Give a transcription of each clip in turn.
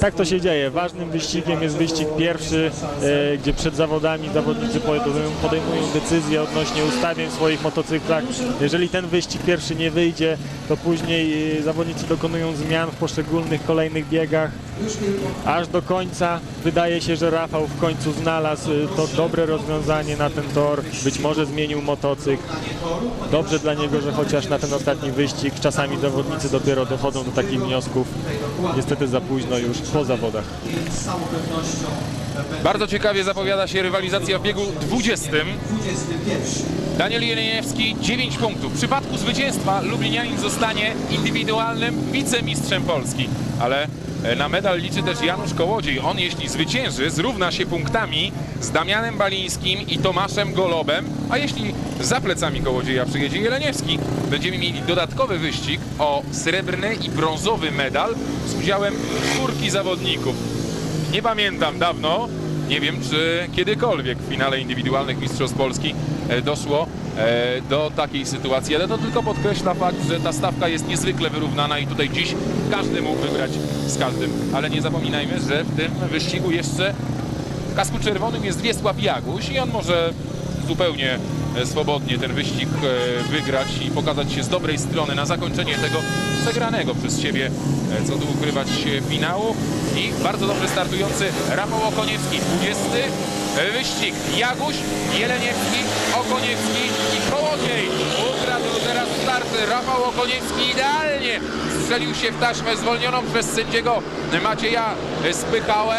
Tak to się dzieje. Ważnym wyścigiem jest wyścig pierwszy, e, gdzie przed zawodami zawodnicy podejmują, podejmują decyzje odnośnie ustawień w swoich motocyklach. Jeżeli ten wyścig pierwszy nie wyjdzie, to później e, zawodnicy dokonują zmian w poszczególnych kolejnych biegach. Aż do końca wydaje się, że Rafał w końcu znalazł e, to dobre rozwiązanie na ten tor. Być może zmienił motocykl. Dobrze dla niego, że chociaż na ten ostatni wyścig czasami zawodnicy dopiero dochodzą do takich wniosków. Niestety za późno już po zawodach. Bardzo ciekawie zapowiada się rywalizacja w biegu 20. Daniel Jeleniewski 9 punktów. W przypadku zwycięstwa Lublinianin zostanie indywidualnym wicemistrzem Polski. Ale na medal liczy też Janusz Kołodziej. On jeśli zwycięży zrówna się punktami z Damianem Balińskim i Tomaszem Golobem, a jeśli za plecami Kołodzieja przyjedzie Jeleniewski, będziemy mieli dodatkowy wyścig o srebrny i brązowy medal z udziałem czwórki zawodników. Nie pamiętam dawno, nie wiem czy kiedykolwiek w finale indywidualnych Mistrzostw Polski e, doszło e, do takiej sytuacji, ale to tylko podkreśla fakt, że ta stawka jest niezwykle wyrównana i tutaj dziś każdy mógł wygrać z każdym. Ale nie zapominajmy, że w tym wyścigu jeszcze w kasku czerwonym jest Wiesław Jaguś i on może zupełnie e, swobodnie ten wyścig e, wygrać i pokazać się z dobrej strony na zakończenie tego przegranego przez siebie, e, co tu ukrywać finału. I bardzo dobrze startujący Rafał Okoniewski, 20 e, wyścig. Jaguś, Jeleniewski, Okoniewski i Kołodziej. Ukradł teraz starty Rafał Okoniewski idealnie. Strzelił się w taśmę zwolnioną przez sędziego Macieja Spychałę.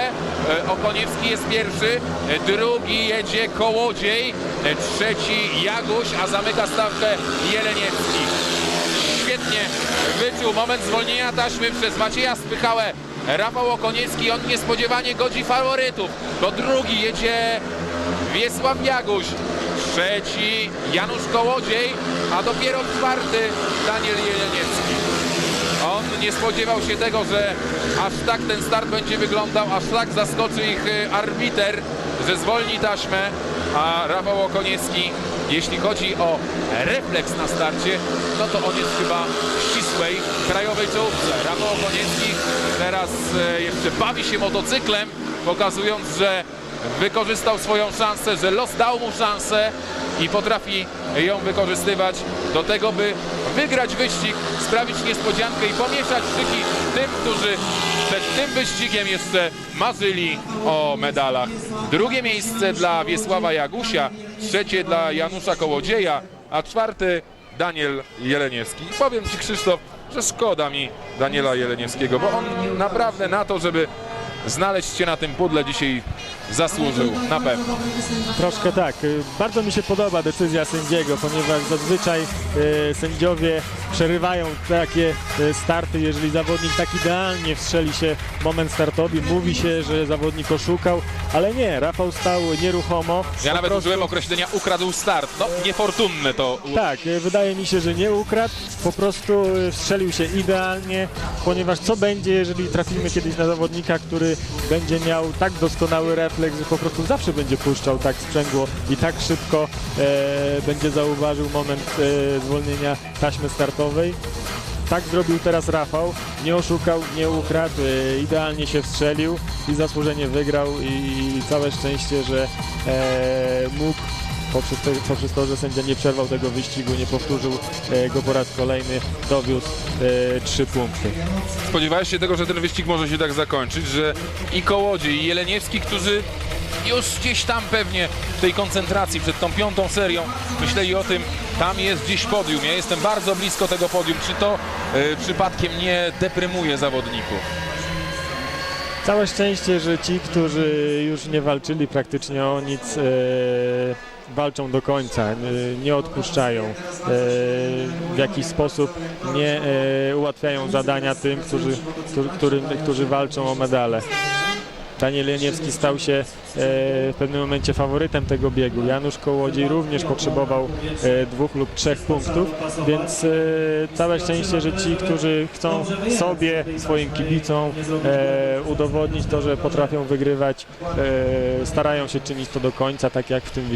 E, Okoniewski jest pierwszy, e, drugi jedzie Kołodziej, e, trzeci Jaguś, a zamyka stawkę Jeleniewski. Świetnie wyczuł moment zwolnienia taśmy przez Macieja Spychałę. Rafał Okoniewski, on niespodziewanie godzi faworytów, bo drugi jedzie Wiesław Jaguś, trzeci Janusz Kołodziej, a dopiero czwarty Daniel Jeleniewski. On nie spodziewał się tego, że aż tak ten start będzie wyglądał, aż tak zaskoczy ich y, arbiter, że zwolni taśmę, a Rafał Okoniewski, jeśli chodzi o refleks na starcie, no to on jest chyba w krajowej czołówce. Rafał Okoniewski teraz y, jeszcze bawi się motocyklem, pokazując, że wykorzystał swoją szansę, że los dał mu szansę i potrafi ją wykorzystywać do tego, by wygrać wyścig, sprawić niespodziankę i pomieszać szyki tym, którzy przed tym wyścigiem jeszcze marzyli o medalach. Drugie miejsce dla Wiesława Jagusia, trzecie dla Janusza Kołodzieja, a czwarty Daniel Jeleniewski. Powiem Ci Krzysztof, że szkoda mi Daniela Jeleniewskiego, bo on naprawdę na to, żeby znaleźć się na tym pudle dzisiaj zasłużył, na pewno. Troszkę tak. Y, Bardzo mi się podoba decyzja sędziego, ponieważ zazwyczaj y, sędziowie przerywają takie y, starty, jeżeli zawodnik tak idealnie wstrzeli się moment startowy. Mówi się, że zawodnik oszukał, ale nie, Rafał stał nieruchomo. Ja nawet prostu- użyłem określenia ukradł start. No, niefortunne to. Tak, wydaje mi się, że nie ukradł, po prostu strzelił się idealnie, ponieważ co będzie, jeżeli trafimy kiedyś na zawodnika, który będzie miał tak doskonały refleks, że po prostu zawsze będzie puszczał tak sprzęgło i tak szybko e, będzie zauważył moment e, zwolnienia taśmy startowej. Tak zrobił teraz Rafał, nie oszukał, nie ukradł, e, idealnie się wstrzelił i zasłużenie wygrał i całe szczęście, że e, mógł poprzez to, poprzez to, że sędzia nie przerwał tego wyścigu, nie powtórzył e, go po raz kolejny, dowiózł e, trzy punkty. Spodziewałeś się tego, że ten wyścig może się tak zakończyć, że i Kołodziej, i Jeleniewski, którzy już gdzieś tam pewnie w tej koncentracji przed tą piątą serią myśleli o tym, tam jest gdzieś podium. Ja jestem bardzo blisko tego podium. Czy to e, przypadkiem nie deprymuje zawodników? Całe szczęście, że ci, którzy już nie walczyli praktycznie o nic, walczą do końca, nie odpuszczają, e, w jakiś sposób nie e, ułatwiają zadania tym, którzy, którzy, którzy walczą o medale. Daniel Janiewski stał się e, w pewnym momencie faworytem tego biegu. Janusz Kołodziej również potrzebował e, dwóch lub trzech punktów, więc e, całe szczęście, że ci, którzy chcą sobie, swoim kibicom e, udowodnić to, że potrafią wygrywać, e, starają się czynić to do końca, tak jak w tym wyścigu.